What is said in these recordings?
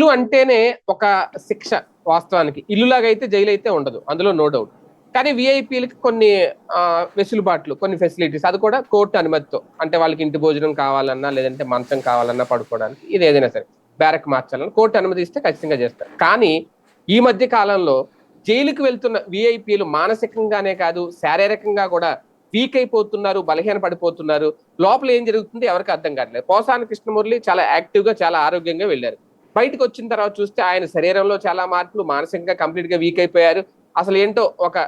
Jail అంటేనే ఒక శిక్ష వాస్తవానికి. ఇల్లులాగా అయితే జైలు అయితే ఉండదు. అందులో నో డౌట్ కానీ విఐపీలకి కొన్ని వెసులుబాట్లు కొన్ని ఫెసిలిటీస్ అది కూడా కోర్టు అనుమతితో. అంటే వాళ్ళకి ఇంటి భోజనం కావాలన్నా లేదంటే మంచం కావాలన్నా పడుకోవడానికి ఇది ఏదైనా సరే. బ్యారక్ మార్చాలన్నా కోర్టు అనుమతి ఇస్తే ఖచ్చితంగా చేస్తారు. కానీ ఈ మధ్య కాలంలో జైలుకి వెళ్తున్న విఐపీలు మానసికంగానే కాదు శారీరకంగా కూడా వీక్ అయిపోతున్నారు బలహీన పడిపోతున్నారు. లోపల ఏం జరుగుతుంది ఎవరికి అర్థం కావట్లేదు. పోసాని కృష్ణమురళి చాలా యాక్టివ్గా చాలా ఆరోగ్యంగా వెళ్ళారు. బయటకు వచ్చిన తర్వాత చూస్తే ఆయన శరీరంలో చాలా మార్పులు మానసికంగా కంప్లీట్గా వీక్ అయిపోయారు. అసలు ఏంటో ఒక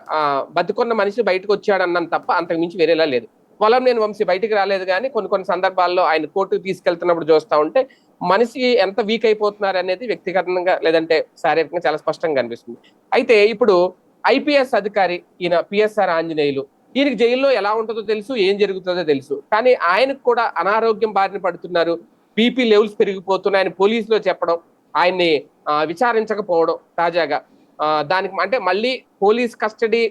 బతుకున్న మనిషి బయటకు వచ్చాడు అన్నం తప్ప అంతకు మించి వేరేలా లేదు. పొలం నేను వంశీ బయటికి రాలేదు కానీ కొన్ని కొన్ని సందర్భాల్లో ఆయన కోర్టుకు తీసుకెళ్తున్నప్పుడు చూస్తూ ఉంటే మనిషి ఎంత వీక్ అయిపోతున్నారు అనేది వ్యక్తిగతంగా లేదంటే శారీరకంగా చాలా స్పష్టంగా కనిపిస్తుంది. అయితే ఇప్పుడు ఐపీఎస్ అధికారి ఈయన పిఎస్ఆర్ ఆంజనేయులు ఈయనకి జైల్లో ఎలా ఉంటుందో తెలుసు ఏం జరుగుతుందో తెలుసు. కానీ ఆయనకు కూడా అనారోగ్యం బారిన పడుతున్నారు. బీపీ లెవెల్స్ పెరిగిపోతున్నాయని పోలీసులో చెప్పడం ఆయన్ని విచారించకపోవడం తాజాగా. దానికి అంటే మళ్ళీ పోలీస్ కస్టడీ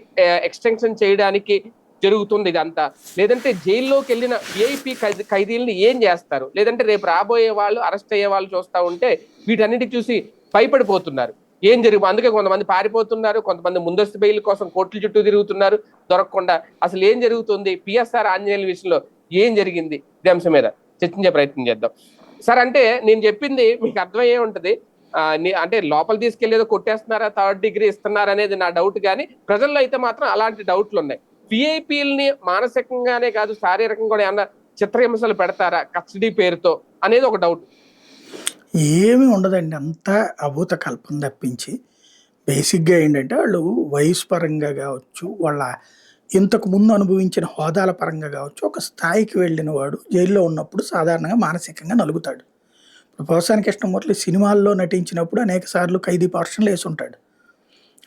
ఎక్స్టెన్షన్ చేయడానికి జరుగుతుంది ఇదంతా. లేదంటే జైల్లోకి వెళ్ళిన విఐపి ఖైదీలని ఏం చేస్తారు? లేదంటే రేపు రాబోయే వాళ్ళు అరెస్ట్ అయ్యే వాళ్ళు చూస్తా ఉంటే వీటన్నిటి చూసి భయపడిపోతున్నారు. ఏం జరిగి అందుకే కొంతమంది పారిపోతున్నారు కొంతమంది ముందస్తు బెయిల్ కోసం కోర్టుల చుట్టూ తిరుగుతున్నారు దొరకకుండా. అసలు ఏం జరుగుతుంది? పిఎస్ఆర్ ఆంజనేయుల విషయంలో ఏం జరిగింది? ఇది అంశం మీద. చర్చించే ప్రయత్నం చేద్దాం. సార్ అంటే నేను చెప్పింది మీకు అర్థమయ్యే ఉంటుంది. అంటే లోపల తీసుకెళ్ళేదో కొట్టేస్తున్నారా థర్డ్ డిగ్రీ ఇస్తున్నారా అనేది నా డౌట్ కానీ ప్రజల్లో అయితే మాత్రం అలాంటి డౌట్లు ఉన్నాయి. విఐపీలని మానసికంగానే కాదు శారీరకంగా కూడా ఏమన్నా చిత్రహింసలు పెడతారా కస్టడీ పేరుతో అనేది ఒక డౌట్. ఏమీ ఉండదండి. అంతా అభూత కల్పన తప్పించి బేసిక్గా ఏంటంటే వాళ్ళు వయసు పరంగా కావచ్చు వాళ్ళ ఇంతకు ముందు అనుభవించిన హోదాల పరంగా కావచ్చు ఒక స్థాయికి వెళ్ళిన వాడు జైల్లో ఉన్నప్పుడు సాధారణంగా మానసికంగా నలుగుతాడు. ఇప్పుడు పోసాని కృష్ణమూర్తి సినిమాల్లో నటించినప్పుడు అనేక సార్లు ఖైదీ పార్షన్లు వేసి ఉంటాడు.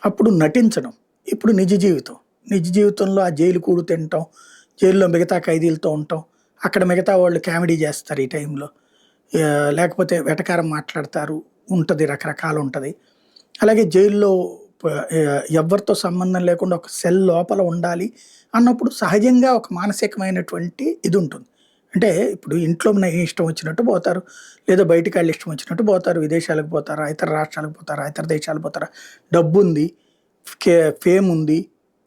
అప్పుడు నటించడం ఇప్పుడు నిజ జీవితం. నిజ జీవితంలో ఆ జైలు కూడు తినటం జైల్లో మిగతా ఖైదీలతో ఉండటం అక్కడ మిగతా వాళ్ళు కామెడీ చేస్తారు ఈ టైంలో. లేకపోతే వెటకారం మాట్లాడతారు ఉంటుంది రకరకాలు ఉంటుంది. అలాగే జైల్లో ఎవరితో సంబంధం లేకుండా ఒక సెల్ లోపల ఉండాలి అన్నప్పుడు సహజంగా ఒక మానసికమైనటువంటి ఇది ఉంటుంది. అంటే ఇప్పుడు ఇంట్లో ఉన్న ఇష్టం వచ్చినట్టు పోతారు. లేదా బయటికి వాళ్ళు ఇష్టం వచ్చినట్టు పోతారు. విదేశాలకు పోతారా? ఇతర రాష్ట్రాలకు పోతారా? ఇతర దేశాలకు పోతారా? డబ్బు ఉంది కే ఫేమ్ ఉంది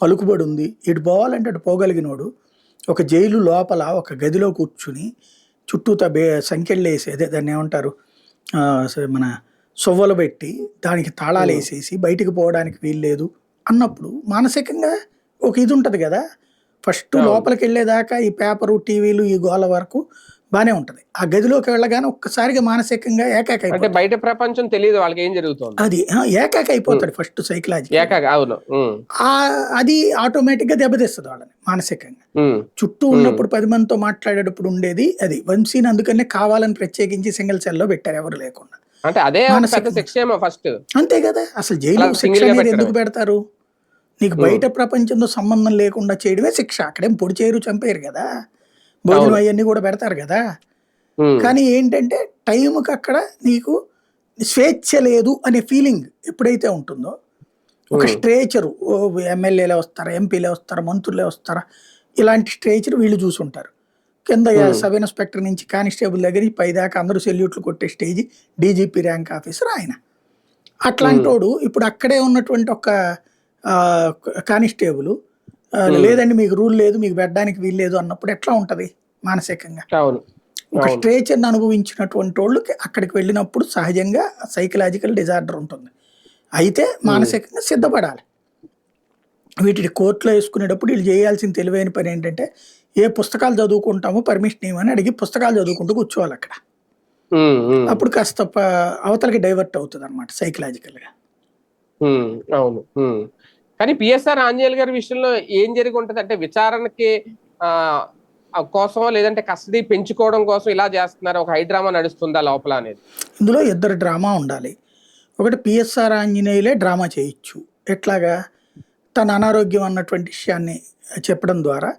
పలుకుబడి ఉంది. ఇటు పోవాలంటే అటు పోగలిగినోడు ఒక జైలు లోపల ఒక గదిలో కూర్చుని చుట్టూతా బే సంఖ్యలు వేసి అదే దాన్ని ఏమంటారు? మన సొవ్వలు పెట్టి దానికి తాళాలు వేసేసి బయటికి పోవడానికి వీల్లేదు అన్నప్పుడు మానసికంగా ఒక ఇది ఉంటుంది కదా. ఫస్ట్. లోపలికి వెళ్ళేదాకా ఈ పేపరు టీవీలు ఈ గోల వరకు బాగానే ఉంటుంది. ఆ గదిలోకి వెళ్ళగానే ఒక్కసారిగా మానసికంగా ఏకాక అంటే బయట ప్రపంచం తెలియదు వాళ్ళకి ఏం జరుగుతుంది? అది ఏకాక అయిపోతాడు ఫస్ట్ సైకలాజీ ఏకాక అవును. ఉమ్, అది ఆటోమేటిక్గా దెబ్బతీస్తుంది వాళ్ళని మానసికంగా. చుట్టూ ఉన్నప్పుడు పది మందితో మాట్లాడేటప్పుడు ఉండేది అది. వంశీని అందుకనే కావాలని ప్రత్యేకించి సింగిల్ సెల్లో పెట్టారు ఎవరు లేకుండా. అంటే అదే ఫస్ట్ అంతే కదా అసలు జైలు శిక్ష అనేది. ఎందుకు పెడతారు? నీకు బయట ప్రపంచంతో సంబంధం లేకుండా చేయడమే శిక్ష. అక్కడేం పొడి చేయరు చంపేరు కదా. భోజనం అవును. అవన్నీ కూడా పెడతారు కదా. కానీ ఏంటంటే టైంకి అక్కడ నీకు స్వేచ్ఛ లేదు అనే ఫీలింగ్ ఎప్పుడైతే ఉంటుందో ఒక. స్ట్రేచరు ఎమ్మెల్యేలే వస్తారా ఎంపీలే వస్తారా మంత్రులే వస్తారా ఇలాంటి స్ట్రేచర్ వీళ్ళు చూసుంటారు. కింద. సబ్ ఇన్స్పెక్టర్ నుంచి కానిస్టేబుల్ దగ్గర నుంచి పైదాకా అందరూ సెల్యూట్లు కొట్టే స్టేజ్ డీజీపీ ర్యాంక్ ఆఫీసర్ ఆయన. అట్లాంటోడు ఇప్పుడు అక్కడే ఉన్నటువంటి ఒక కానిస్టేబుల్. లేదండి మీకు రూల్ లేదు మీకు పెట్టడానికి వీలు లేదు అన్నప్పుడు ఎట్లా ఉంటది మానసికంగా? ఒక అవును. స్ట్రేచర్ని అనుభవించినటువంటి వాళ్ళకి అక్కడికి వెళ్ళినప్పుడు సహజంగా సైకలాజికల్ డిజార్డర్ ఉంటుంది. అయితే మానసికంగా సిద్ధపడాలి. వీటిని కోర్టులో వేసుకునేటప్పుడు వీళ్ళు చేయాల్సిన తెలివైన పని ఏంటంటే ఏ పుస్తకాలు చదువుకుంటామో పర్మిషన్ ఇవ్వమని అడిగి పుస్తకాలు చదువుకుంటూ కూర్చోవాలి అక్కడ. అప్పుడు కాస్త అవతలకి డైవర్ట్ అవుతుంది అనమాట సైకలాజికల్గా ఉమ్, అవును. కానీ పిఎస్ఆర్ ఆంజనేయులు గారి విషయంలో ఏం జరిగి ఉంటది అంటే విచారణకి కోసమో లేదంటే కస్టడీ పెంచుకోవడం కోసం ఇలా చేస్తున్నారు? ఒక హైడ్రామా నడుస్తుందా లోపల అనేది? ఇందులో ఇద్దరు డ్రామా ఉండాలి. ఒకటి పిఎస్ఆర్ ఆంజనేయులే డ్రామా చేయొచ్చు. ఎట్లాగా? తన అనారోగ్యం అన్నటువంటి విషయాన్ని చెప్పడం ద్వారా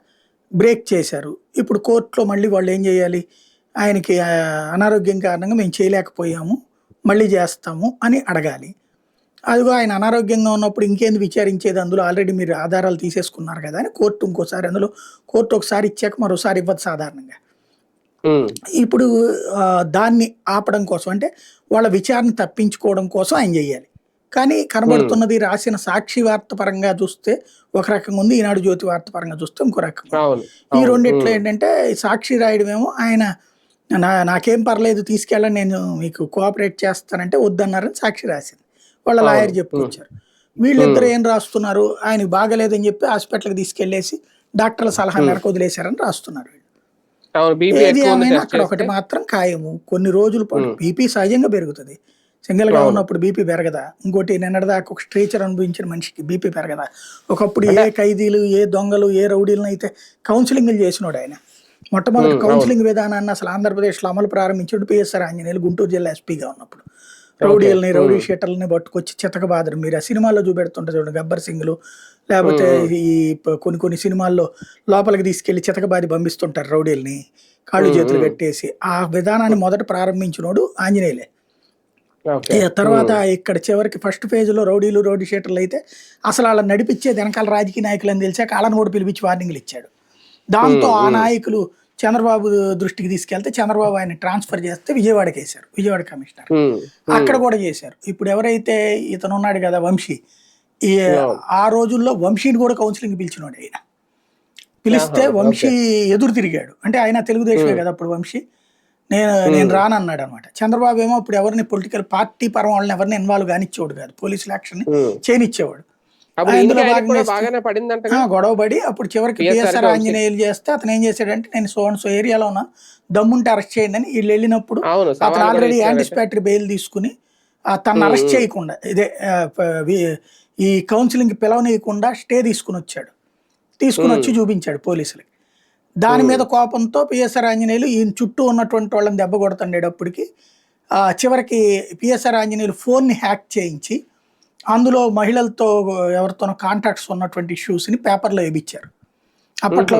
బ్రేక్ చేశారు. ఇప్పుడు కోర్టులో మళ్ళీ వాళ్ళు ఏం చేయాలి? ఆయనకి అనారోగ్యం కారణంగా మేము చేయలేకపోయాము మళ్ళీ చేస్తాము అని అడగాలి. అదిగో ఆయన అనారోగ్యంగా ఉన్నప్పుడు ఇంకేంది విచారించేది? అందులో ఆల్రెడీ మీరు ఆధారాలు తీసేసుకున్నారు కదా అని కోర్టు ఇంకోసారి అందులో కోర్టు ఒకసారి ఇచ్చాక మరోసారి ఇవ్వదు సాధారణంగా. ఇప్పుడు దాన్ని ఆపడం కోసం అంటే వాళ్ళ విచారణ తప్పించుకోవడం కోసం ఆయన చేయాలి. కానీ కనబడుతున్నది రాసిన సాక్షి వార్త పరంగా చూస్తే ఒక రకంగా ఉంది ఈనాడు జ్యోతి వార్త పరంగా చూస్తే ఇంకో రకంగా. అవును ఈ రెండిట్లో ఏంటంటే సాక్షి రాయడమేమో ఆయన నా నాకేం పర్లేదు తీసుకెళ్ళని నేను మీకు కోఆపరేట్ చేస్తానంటే వద్దన్నారని సాక్షి రాసింది. వాళ్ళ లాయర్. చెప్పుకొచ్చారు. వీళ్ళిద్దరు ఏం రాస్తున్నారు? ఆయన బాగలేదని చెప్పి హాస్పిటల్కి తీసుకెళ్ళేసి డాక్టర్ల సలహా. మేరకు వదిలేశారని రాస్తున్నారు ఏది ఏమైనా అక్కడ ఒకటి మాత్రం ఖాయము. కొన్ని రోజుల పాటు. బీపీ సహజంగా పెరుగుతుంది. సింగిల్గా. ఉన్నప్పుడు బీపీ పెరగదా? ఇంకోటి నిన్నటిదాకా ఒక స్ట్రేచర్ అనుభవించిన మనిషికి బీపీ పెరగదా? ఒకప్పుడు ఏ ఖైదీలు ఏ దొంగలు ఏ రౌడీలను అయితే కౌన్సిలింగ్ చేసినాడు ఆయన. మొట్టమొదటి కౌన్సిలింగ్ విధానాన్ని అసలు ఆంధ్రప్రదేశ్లో అమలు ప్రారంభించాడు పిఎస్ఆర్ ఆంజనేయులు గుంటూరు జిల్లా ఎస్పీగా ఉన్నప్పుడు. రౌడీలని రౌడీ. షీటర్లని పట్టుకొచ్చి చితకబాదరు మీరు ఆ సినిమాల్లో చూపెడుతుంటారు చూడండి గబ్బర్ సింగ్లు లేకపోతే. ఈ కొన్ని కొన్ని సినిమాల్లో లోపలికి తీసుకెళ్ళి చితకబాది పంపిస్తుంటారు రౌడీల్ని కాళ్ళు చేతులు ఉమ్. కట్టేసి. ఆ విధానాన్ని మొదట ప్రారంభించినోడు ఆంజనేయులే. తర్వాత ఇక్కడ చివరికి ఫస్ట్ ఫేజ్లో రౌడీలు రౌడీ షీటర్లు అయితే అసలు వాళ్ళని నడిపించే వెనకాల రాజకీయ నాయకులు అని తెలిసాక వాళ్ళని కూడా పిలిపించి వార్నింగ్లు ఇచ్చాడు. దాంతో ఆ. నాయకులు చంద్రబాబు దృష్టికి తీసుకెళ్తే చంద్రబాబు ఆయన ట్రాన్స్ఫర్ చేస్తే విజయవాడకి వేశారు విజయవాడ కమిషనర్. అక్కడ కూడా చేశారు. ఇప్పుడు ఎవరైతే ఇతను ఉన్నాడు కదా వంశీ ఈ. ఆ రోజుల్లో వంశీని కూడా కౌన్సిలింగ్ పిలిచినాడు ఆయన. పిలిస్తే వంశీ ఎదురు తిరిగాడు. అంటే ఆయన తెలుగుదేశమే. కదా అప్పుడు వంశీ. నేను నేను రానన్నాడు అనమాట చంద్రబాబు ఏమో అప్పుడు ఎవరిని పొలిటికల్ పార్టీ పరం వాళ్ళని ఎవరిని ఇన్వాల్వ్ కానిచ్చేవాడు కాదు. పోలీసుల యాక్షన్. చేయనిచ్చేవాడు గొడవ పడి అప్పుడు చివరికి పిఎస్ఆర్ ఆంజనేయులు చేస్తే అతను ఏం చేశాడంటే నేను సో సో ఏరియాలో ఉన్నా దమ్ముంటే అరెస్ట్ చేయండి అని వీళ్ళు వెళ్ళినప్పుడు అతను ఆల్రెడీ. యాంటిసిపేటరీ బెయిల్ తీసుకుని ఉమ్, అరెస్ట్. చేయకుండా ఇదే ఈ కౌన్సిలింగ్ పిలవనీయకుండా స్టే తీసుకుని వచ్చాడు. తీసుకుని వచ్చి చూపించాడు పోలీసులకి. దాని మీద కోపంతో పిఎస్ఆర్ ఆంజనేయులు ఈయన చుట్టూ ఉన్నటువంటి వాళ్ళని దెబ్బ కొడుతుండేటప్పటికి చివరికి పిఎస్ఆర్ ఆంజనేయులు ఫోన్ని హ్యాక్ చేయించి అందులో మహిళలతో ఎవరితోనో కాంటాక్ట్స్ ఉన్నటువంటి ఇష్యూస్ని పేపర్లో వేయించారు అప్పట్లో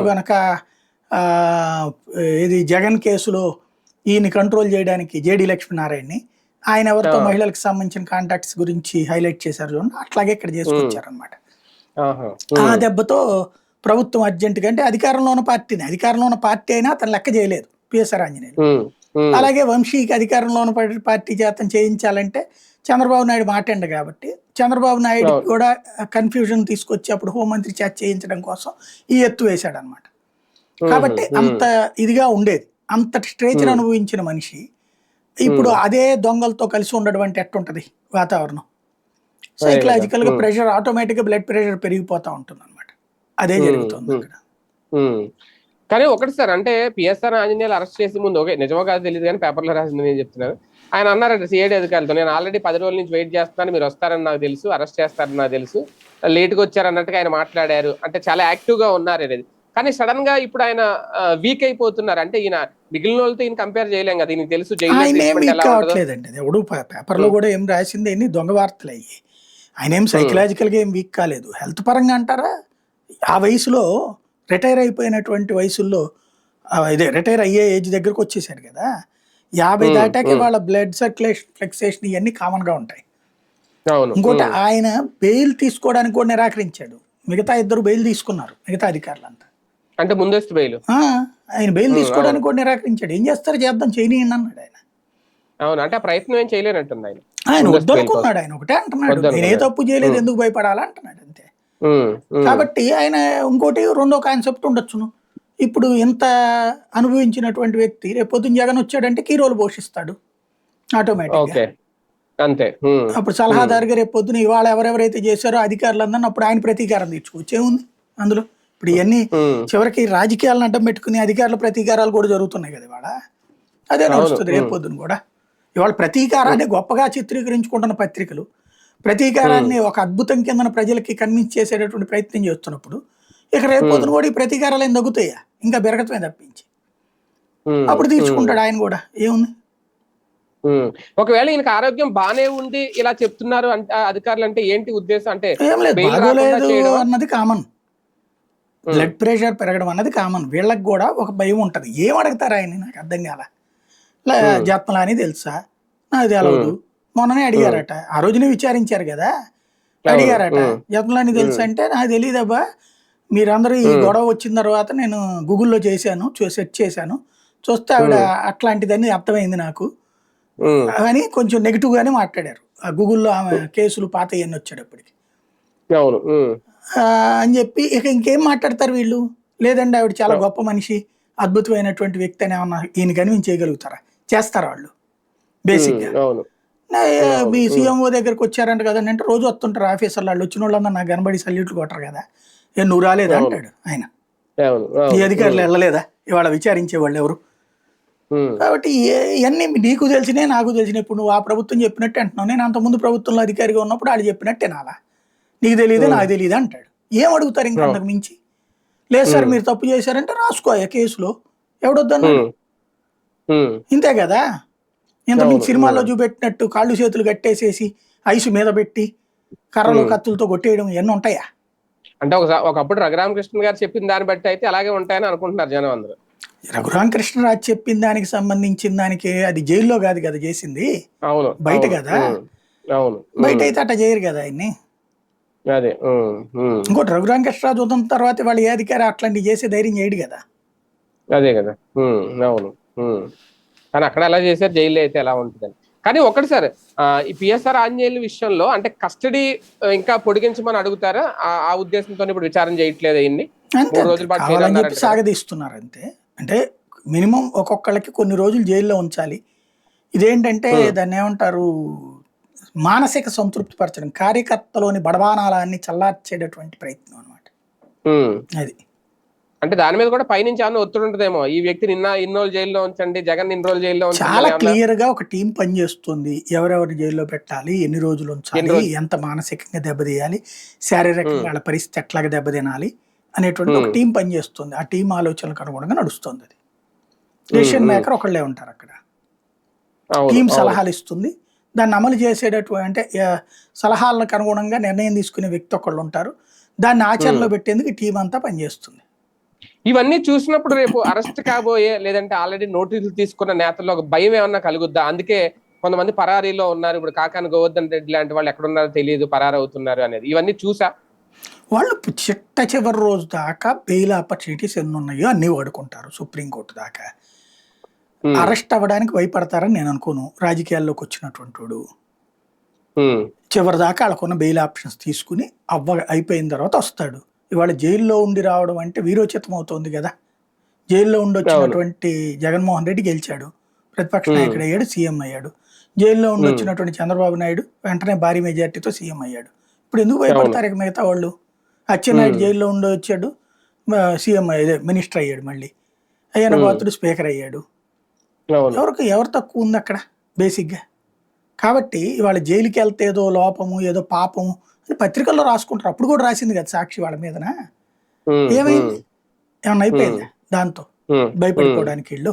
ఆ, ఇది జగన్ కేసులో ఈయన కంట్రోల్ చేయడానికి జేడి లక్ష్మీనారాయణని ఆయన ఎవరితో. మహిళలకు సంబంధించిన కాంటాక్ట్స్ గురించి హైలైట్ చేశారు చూడండి అట్లాగే ఇక్కడ చేసుకొచ్చారనమాట. ఆ దెబ్బతో ప్రభుత్వం అర్జెంటుగా అంటే అధికారంలో ఉన్న పార్టీని అధికారంలో ఉన్న పార్టీ అయినా అతను లెక్క చేయలేదు పిఎస్ఆర్ ఆంజనేయులు. అలాగే వంశీకి అధికారంలో ఉన్న పార్టీ- చేతం చేయించాలంటే చంద్రబాబు నాయుడు మాటండి కాబట్టి చంద్రబాబు నాయుడు. కూడా కన్ఫ్యూజన్ తీసుకొచ్చి అప్పుడు హోంమంత్రి చేత చేయించడం కోసం ఈ ఎత్తు వేశాడు అనమాట కాబట్టి. అంత ఇదిగా ఉండేది అంతటి స్ట్రేచర్. అనుభవించిన మనిషి ఇప్పుడు అదే దొంగలతో కలిసి ఉండడం అంటే ఎట్టుంటది వాతావరణం సైకలాజికల్గా. ప్రెషర్ ఆటోమేటిక్గా బ్లడ్ ప్రెషర్ పెరిగిపోతా ఉంటుంది అదే. జరుగుతుంది. అక్కడ. కానీ ఒకటి సార్ అంటే పిఎస్ఆర్ ఆంజనేయులు అరెస్ట్ చేసే ముందు ఓకే నిజమో కాదు తెలియదు కానీ పేపర్లో రాసింది నేను చెప్తున్నాను. ఆయన అన్నారంట సిఐడి అధికారులతో నేను ఆల్రెడీ పది రోజుల నుంచి వెయిట్ చేస్తున్నాను మీరు వస్తారని నాకు తెలుసు అరెస్ట్ చేస్తారని నాకు తెలుసు లేట్గా వచ్చారన్నట్టుగా ఆయన మాట్లాడారు. అంటే చాలా యాక్టివ్గా ఉన్నారు అనేది. కానీ సడన్గా ఇప్పుడు ఆయన వీక్ అయిపోతున్నారు. అంటే ఈయన మిగిలిన వాళ్ళతో ఈయన కంపేర్ చేయలేం కదా ఈయనకి తెలుసు కావట్లేదండి ఎవడు పేపర్లో కూడా ఏం రాసింది ఎన్ని దొంగ వార్తలు అయ్యి. ఆయన ఏం సైకలాజికల్గా ఏం వీక్ కాలేదు. హెల్త్ పరంగా అంటారా? ఆ వయసులో రిటైర్ అయిపోయినటువంటి వయసుల్లో ఇదే రిటైర్ అయ్యే ఏజ్ దగ్గరకు వచ్చేసాడు కదా. యాభై దాటాకే. వాళ్ళ బ్లడ్ సర్క్యులేషన్ ఫ్లెక్సేషన్ ఇవన్నీ కామన్గా ఉంటాయి ఇంకోటి. ఆయన బెయిల్ తీసుకోవడానికి కూడా నిరాకరించాడు. మిగతా ఇద్దరు బెయిల్ తీసుకున్నారు మిగతా అధికారులంతా. అంటే ముందస్తు బెయిల్? ఆయన బెయిల్ తీసుకోవడానికి కూడా నిరాకరించాడు. ఏం చేస్తారు? చేద్దాం చేయనీయండి అన్నాడు ఆయన. అవును అంటే ప్రయత్నం ఏం చేయలేనట్టుంది ఆయన. ఆయన వద్దనుకున్నాడు ఆయన ఒకటే అంటున్నాడు. నేను ఏ తప్పు చేయలేదు. ఎందుకు భయపడాలా అంటున్నాడు అంతే. కాబట్టి ఆయన ఇంకోటి రెండో కాన్సెప్ట్ ఉండొచ్చును. ఇప్పుడు ఇంత అనుభవించినటువంటి వ్యక్తి రేపు పొద్దున్న జగన్ వచ్చాడంటే కీ రోల్ పోషిస్తాడు? ఆటోమేటిక్ అంతే. అప్పుడు సలహాదారుగా రేపు పొద్దున ఇవాళ ఎవరెవరైతే చేశారో అధికారులందరినీ అప్పుడు ఆయన ప్రతీకారం తీర్చుకోవచ్చు. ఏముంది అందులో? ఇప్పుడు ఇవన్నీ. చివరికి రాజకీయాలను అడ్డం పెట్టుకుని అధికారుల ప్రతీకారాలు కూడా జరుగుతున్నాయి కదా ఇవాళ? అదే. నడుస్తుంది రేపు. పొద్దున కూడా. ఇవాళ ప్రతీకారాన్ని గొప్పగా చిత్రీకరించుకుంటున్న పత్రికలు ప్రతీకారాన్ని ఒక అద్భుతం కింద ప్రజలకి కన్విన్స్ చేసేటటువంటి ప్రయత్నం చేస్తున్నప్పుడు ఇక రేపు ఉమ్. పొద్దున కూడా ఈ ప్రతీకారాలు ఏం తగ్గుతాయా? ఇంకా బెరగతమే తప్పించి. అప్పుడు తీర్చుకుంటాడు ఆయన కూడా. ఏముంది. ఒకవేళ ఈయనకి ఆరోగ్యం బానే ఉంది ఇలా చెప్తున్నారు అంటే అధికారులు అంటే ఏంటి ఉద్దేశం? అంటే లేదు? అన్నది కామన్. బ్లడ్ ప్రెషర్ పెరగడం అన్నది కామన్. వీళ్ళకి కూడా ఒక భయం ఉంటది. ఏం అడుగుతారు ఆయన నాకు అర్థం కాల. జత్మలా అని తెలుసా? నాకు తెలవదు. మొన్ననే అడిగారట. ఆ రోజునే విచారించారు కదా. అడిగారట. జత్మలాని తెలుసా అంటే నాకు తెలియదబ్బా మీరందరూ ఈ. గొడవ వచ్చిన తర్వాత నేను గూగుల్లో చేశాను సెర్చ్ చేశాను. చూస్తే ఆవిడ అట్లాంటిదని అర్థమైంది నాకు. అని కొంచెం నెగిటివ్ గానే మాట్లాడారు. ఆ గూగుల్లో ఆమె కేసులు పాత అయ్యని వచ్చేటప్పటికి. అవును. అని చెప్పి ఇక ఇంకేం మాట్లాడతారు వీళ్ళు? లేదండి ఆవిడ చాలా గొప్ప మనిషి అద్భుతమైనటువంటి వ్యక్తి అని ఏమన్నా ఈయన చేయగలుగుతారా చేస్తారా వాళ్ళు? బేసిక్గా ఉమ్, అవును. మీ సీఎంఓ దగ్గరకు వచ్చారంట కదండి అంటే రోజు వస్తుంటారు ఆఫీసర్లు. వాళ్ళు వచ్చిన వాళ్ళందరూ నాకు కనబడి సల్యూట్లు కొట్టరు కదా. ఏ నువ్వు రాలేదా? అంటాడు ఆయన. ఈ అధికారులు వెళ్ళలేదా? ఇవాళ విచారించే వాళ్ళు ఎవరు? కాబట్టి ఇవన్నీ నీకు తెలిసినాయి నాకు తెలిసినాయి ఇప్పుడు నువ్వు ఆ ప్రభుత్వం చెప్పినట్టు అంటున్నావు. నేను అంతకుముందు ప్రభుత్వంలో అధికారిగా ఉన్నప్పుడు వాళ్ళు చెప్పినట్టే నాలా. నీకు తెలియదు? నాకు తెలియదు? అంటాడు. ఏం అడుగుతారు ఇంకా అంతకు మించి? లేదు సార్ మీరు తప్పు చేశారంటే రాసుకో ఆ కేసులో. ఎవడొద్దన్నాడు? ఉమ్, ఇంతే కదా? ఇంత అవును, మీకు సినిమాల్లో చూపెట్టినట్టు కాళ్ళు చేతులు కట్టేసేసి ఐసు మీద పెట్టి కర్రలు కత్తులతో కొట్టేయడం ఇవన్నీ ఉంటాయా? అంటే ఒకప్పుడు రఘురామకృష్ణ గారు చెప్పిన దాన్ని బట్టి అయితే అలాగే ఉంటాయని అనుకుంటున్నారు జనం అందరూ. రఘురామకృష్ణరాజు చెప్పిన దానికి సంబంధించిన దానికి అది జైల్లో కాదు కదా చేసింది. అవును. బయట కదా? అవును. బయట అయితే అట్లా చేయరు కదా ఆయన్ని? అదే. ఇంకోటి రఘురామకృష్ణరాజు ఉదయం తర్వాత వాళ్ళు ఏ అధికారి అట్లాంటివి చేసే ధైర్యం చేయడు కదా? అదే కదా. అవును. కానీ అక్కడ ఎలా చేశారు జైల్లో అయితే ఎలా ఉంటుందని. కానీ ఒకటి సార్ ఈ పిఎస్ఆర్ ఆంజనేయుల విషయంలో అంటే కస్టడీ ఇంకా పొడిగించమని అడుగుతారా? ఆ- ఉద్దేశంతో ఇప్పుడు విచారణ చేయట్లేదు అయ్యింది. సాగదీస్తున్నారు అంతే. అంటే మినిమం ఒక్కొక్కళ్ళకి కొన్ని రోజులు జైల్లో ఉంచాలి. ఇదేంటంటే దాన్ని ఏమంటారు మానసిక సంతృప్తి పరచడం కార్యకర్తలోని బడబానాలన్నీ చల్లార్చేటటువంటి ప్రయత్నం అనమాట. అది. అంటే దాని మీద కూడా పైనుంచి ఏమన్నా ఒత్తిడి ఉంటుందేమో. ఈ వ్యక్తి నిన్న ఇన్ని రోజులు జైల్లో ఉంచండి జగన్ ఇన్ని రోజులు జైల్లో చాలా క్లియర్గా ఒక టీం పనిచేస్తుంది. ఎవరెవరి జైల్లో పెట్టాలి ఎన్ని రోజులు ఉంచాలి? ఎంత మానసికంగా దెబ్బతీయాలి శారీరకంగా వాళ్ళ పరిస్థితి ఎట్లాగా దెబ్బతినాలి అనేటువంటి ఒక. టీం పనిచేస్తుంది. ఆ టీం ఆలోచనలకు అనుగుణంగా నడుస్తుంది అది. డెసిషన్. మేకర్ ఒకళ్ళే ఉంటారు అక్కడ. టీం. సలహాలు ఇస్తుంది. దాన్ని అమలు చేసేటటువంటి అంటే సలహాలకు అనుగుణంగా నిర్ణయం తీసుకునే వ్యక్తి ఒకళ్ళు ఉంటారు. దాన్ని ఆచరణలో పెట్టేందుకు టీం అంతా పనిచేస్తుంది. ఇవన్నీ చూసినప్పుడు రేపు అరెస్ట్ కాబోయే లేదంటే ఆల్రెడీ నోటీసులు తీసుకున్న నేతల్లో ఒక భయం ఏమన్నా కలుగుద్దా? అందుకే కొంతమంది పరారీలో ఉన్నారు. ఇప్పుడు కాకాని గోవర్ధన్ రెడ్డి లాంటి వాళ్ళు ఎక్కడ ఉన్నారో తెలియదు పరారు అవుతున్నారు అనేది. ఇవన్నీ చూసా? వాళ్ళు చిట్ట చివరి రోజు దాకా బెయిల్ ఆపర్చునిటీస్ ఎన్ని ఉన్నాయో అన్ని వాడుకుంటారు సుప్రీంకోర్టు దాకా. అరెస్ట్ అవ్వడానికి భయపడతారని నేను అనుకోను. రాజకీయాల్లోకి వచ్చినటువంటి వాడు. చివరి దాకా వాళ్ళకున్న బెయిల్ ఆప్షన్స్ తీసుకుని అవ్వ అయిపోయిన తర్వాత వస్తాడు. ఇవాళ జైల్లో ఉండి రావడం అంటే వీరోచితం అవుతోంది కదా. జైల్లో ఉండి వచ్చినటువంటి జగన్మోహన్ రెడ్డి గెలిచాడు. ప్రతిపక్ష నాయకుడు అయ్యాడు సీఎం అయ్యాడు. జైల్లో ఉండి వచ్చినటువంటి చంద్రబాబు నాయుడు వెంటనే భారీ మెజార్టీతో సీఎం అయ్యాడు. ఇప్పుడు ఎందుకు భయపడతారు ఇక మిగతా వాళ్ళు? అచ్చెన్నాయుడు జైల్లో ఉండి వచ్చాడు సీఎం అదే మినిస్టర్ అయ్యాడు మళ్ళీ. అయ్యన పాత్రుడు స్పీకర్ అయ్యాడు. ఎవరికి ఎవరు తక్కువ ఉంది అక్కడ బేసిక్గా? కాబట్టి ఇవాళ జైలుకి వెళ్తే ఏదో లోపము ఏదో పాపము పత్రికల్లో రాసుకుంటారు. అప్పుడు కూడా రాసింది కదా సాక్షి వాళ్ళ మీదన? ఉమ్, ఏమైంది? ఏమన్నా అయిపోయింది దాంతో. భయపడిపోవడానికి వీళ్ళు?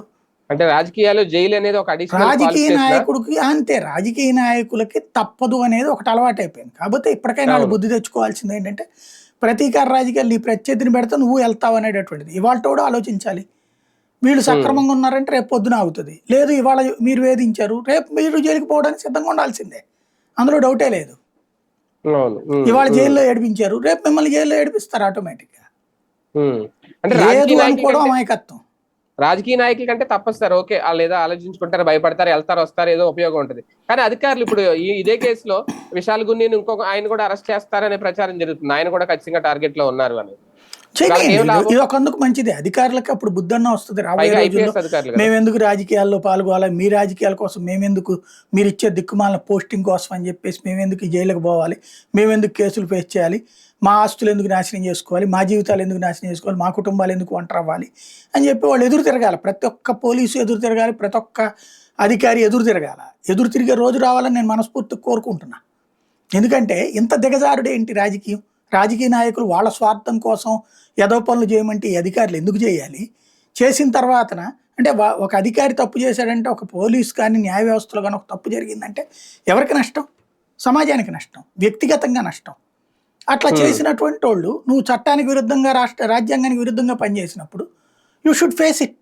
అంటే రాజకీయాలు జైలు అనేది ఒక రాజకీయ నాయకుడికి అంతే. రాజకీయ నాయకులకి తప్పదు అనేది ఒకటి అలవాటు అయిపోయింది. కాకపోతే ఇప్పటికైనా వాళ్ళు బుద్ధి తెచ్చుకోవాల్సింది ఏంటంటే ప్రతీకార రాజకీయాలు నీ ప్రత్యర్థిని పెడితే నువ్వు వెళ్తావు అనేటటువంటిది. ఇవాళ కూడా ఆలోచించాలి. వీళ్ళు సక్రమంగా ఉన్నారంటే రేపు పొద్దున అవుతుంది. లేదు ఇవాళ మీరు వేధించారు. రేపు మీరు జైలుకి పోవడానికి సిద్ధంగా ఉండాల్సిందే. అందులో డౌటే లేదు. ఇవాళ జైల్లో ఏడిపించారు. రేపు మిమ్మల్ని జైల్లో ఏడిపిస్తారు ఆటోమేటిక్గా ఉమ్. అంటే లేదు అనుకోవడం అమాయకత్వం. రాజకీయ నాయకుల కంటే తప్పస్తారు. ఓకే వాళ్ళు ఏదో ఆలోచించుకుంటారు భయపడతారు వెళ్తారు వస్తారు ఏదో ఉపయోగం ఉంటుంది. కానీ అధికారులు ఇప్పుడు ఇదే కేసులో విశాల్ గున్ని ఇంకొక ఆయన కూడా అరెస్ట్ చేస్తారనే ప్రచారం జరుగుతుంది. ఆయన కూడా ఖచ్చితంగా టార్గెట్లో ఉన్నారు అని. చేయండి? ఇది ఒక అందుకు మంచిదే. అధికారులకు అప్పుడు బుద్ధన్న వస్తుంది రాబోయే రోజుల్లో. మేమెందుకు రాజకీయాల్లో పాల్గొవాలి? మీ రాజకీయాల కోసం మేమెందుకు మీరు ఇచ్చే దిక్కుమాలిన పోస్టింగ్ కోసం అని చెప్పేసి మేమెందుకు జైలుకు పోవాలి? మేమెందుకు కేసులు ఫేస్ చేయాలి? మా ఆస్తులు ఎందుకు నాశనం చేసుకోవాలి? మా జీవితాలు ఎందుకు నాశనం చేసుకోవాలి? మా కుటుంబాలు ఎందుకు ఒంటరి అవ్వాలి? అని చెప్పి వాళ్ళు ఎదురు తిరగాలి. ప్రతి ఒక్క పోలీసు ఎదురు తిరగాలి. ప్రతి ఒక్క అధికారి ఎదురు తిరగాల. ఎదురు తిరిగే రోజు రావాలని నేను మనస్ఫూర్తిగా కోరుకుంటున్నా. ఎందుకంటే ఇంత దిగజారుడు ఏంటి రాజకీయం? రాజకీయ నాయకులు వాళ్ళ స్వార్థం కోసం ఏదో పనులు చేయమంటే ఈ అధికారులు ఎందుకు చేయాలి? చేసిన తర్వాతన అంటే ఒక అధికారి తప్పు చేశాడంటే ఒక పోలీస్ కానీ న్యాయ వ్యవస్థలో కానీ ఒక తప్పు జరిగిందంటే ఎవరికి నష్టం? సమాజానికి నష్టం వ్యక్తిగతంగా నష్టం. అట్లా చేసినటువంటి వాళ్ళు నువ్వు చట్టానికి విరుద్ధంగా రాష్ట్ర రాజ్యాంగానికి విరుద్ధంగా పనిచేసినప్పుడు యూ షుడ్ ఫేస్ ఇట్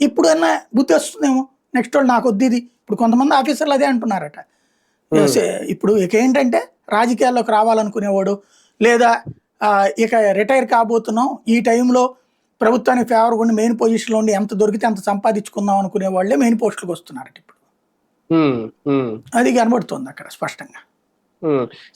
ఇప్పుడన్నా బుద్ధి వస్తుందేమో? నెక్స్ట్ వాళ్ళు నాకు వద్దు ఇది. ఇప్పుడు కొంతమంది ఆఫీసర్లు అదే అంటున్నారట. సే- ఇప్పుడు ఇక ఏంటంటే రాజకీయాల్లోకి రావాలనుకునేవాడు లేదా ఇక రిటైర్ కాబోతున్నాం ఈ టైంలో ప్రభుత్వానికి ఫేవర్ ఉండి మెయిన్ పొజిషన్లో ఉండి ఎంత దొరికితే అంత సంపాదించుకుందాం అనుకునే వాళ్ళే మెయిన్ పోస్టులకు వస్తున్నారట ఇప్పుడు. అది కనబడుతుంది అక్కడ స్పష్టంగా.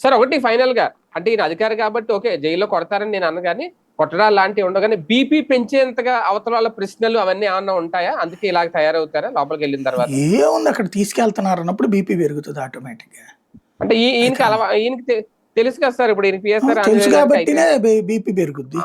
సార్ ఒకటి ఫైనల్గా అంటే ఈయన అధికారి కాబట్టి ఓకే జైల్లో కొడతారని నేను అన్న కానీ కొట్టడాలు లాంటివి ఉండగానే బీపీ పెంచేంతగా అవతల వాళ్ళ ప్రశ్నలు అవన్నీ ఏమన్నా ఉంటాయా? అందుకే ఇలాగ తయారవుతారా? లోపలికి వెళ్ళిన తర్వాత? ఏముంది అక్కడ తీసుకెళ్తున్నారు అన్నప్పుడు బీపీ పెరుగుతుంది ఆటోమేటిక్గా. అంటే ఈయనకి అలవా ఈయనకి తెలుసు కదా సార్ ఇప్పుడు పిఎస్ఆర్ తెలుసు కాబట్టినే బీపీ పెరుగుద్ది.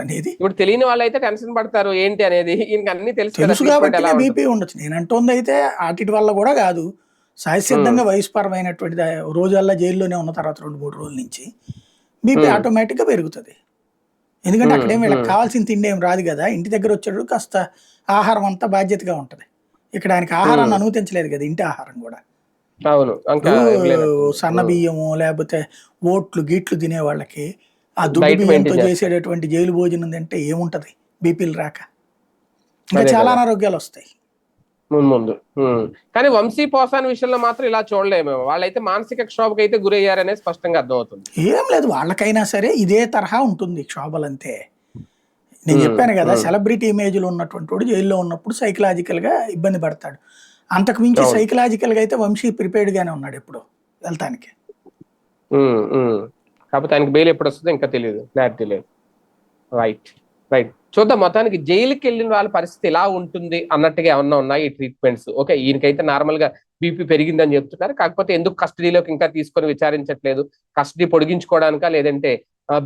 అనేది ఇప్పుడు తెలియని వాళ్ళు అయితే టెన్షన్ పడతారు ఏంటి అనేది? ఈయనకి అన్ని తెలుసు తెలుసు కాబట్టి. బీపీ ఉండొచ్చు. నేను అంటుంది అయితే వాటి వల్ల కూడా కాదు. సహజసిద్ధంగా వయసుపరమైనటువంటి రోజుల్లో జైల్లోనే ఉన్న తర్వాత రెండు మూడు రోజుల నుంచి బీపీ Hmm. ఆటోమేటిక్గా పెరుగుతుంది. ఎందుకంటే అక్కడ వీళ్ళకి. కావాల్సిన తిండి ఏం రాదు కదా. ఇంటి దగ్గర వచ్చేటప్పుడు కాస్త ఆహారం అంతా బాధ్యతగా ఉంటది. ఇక్కడ ఆయనకి ఆహారాన్ని. అనుమతించలేదు కదా ఇంటి ఆహారం కూడా. అవును. సన్న బియ్యము లేకపోతే ఓట్లు గీట్లు తినే వాళ్ళకి ఆ దుడ్డు బియ్యంతో చేసేటటువంటి జైలు భోజనం అంటే ఏముంటది? బీపీలు రాక. ఇంకా చాలా. అనారోగ్యాలు వస్తాయి. ముందు. కానీ వంశీ పోసాన్ విషయంలో మాత్రం ఇలా చూడలేము వాళ్ళైతే మానసిక క్షోభకి అయితే గురయ్యారనే స్పష్టంగా అర్థమవుతుంది. ఏం లేదు వాళ్ళకైనా సరే ఇదే తరహా ఉంటుంది క్షోభలంతే. నేను చెప్పాను కదా. సెలబ్రిటీ ఇమేజ్లో ఉన్నటువంటి వాడు జైల్లో ఉన్నప్పుడు సైకలాజికల్గా ఇబ్బంది పడతాడు. అంతకు మించి. సైకలాజికల్గా అయితే వంశీ ప్రిపేర్డ్ గానే ఉన్నాడు ఎప్పుడు వెళ్తానికి. కాకపోతే ఆయనకి బెయిల్ ఎప్పుడు వస్తుందో ఇంకా తెలియదు క్లారిటీ లేదు. రైట్ రైట్ చూద్దాం మొత్తానికి జైలుకి వెళ్ళిన వాళ్ళ పరిస్థితి ఎలా ఉంటుంది అన్నట్టుగా ఏమన్నా ఉన్నాయి ఈ ట్రీట్మెంట్స్ ఓకే ఈయనకైతే నార్మల్గా బీపీ పెరిగిందని చెప్తున్నారు. కాకపోతే ఎందుకు కస్టడీలోకి ఇంకా తీసుకొని విచారించట్లేదు? కస్టడీ పొడిగించుకోవడానికా లేదంటే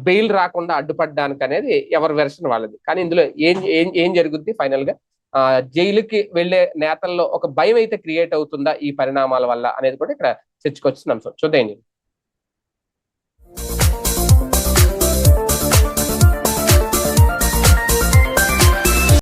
బెయిల్ రాకుండా అడ్డుపడడానికి అనేది ఎవరి వెర్షన్ వాళ్ళది. కానీ ఇందులో ఏం ఏం ఏం జరుగుద్ది ఫైనల్గా? జైలుకి వెళ్ళే నేతల్లో ఒక భయం అయితే క్రియేట్ అవుతుందా ఈ పరిణామాల వల్ల అనేది కూడా ఇక్కడ చర్చకొచ్చిన అంశం. చూద్దాం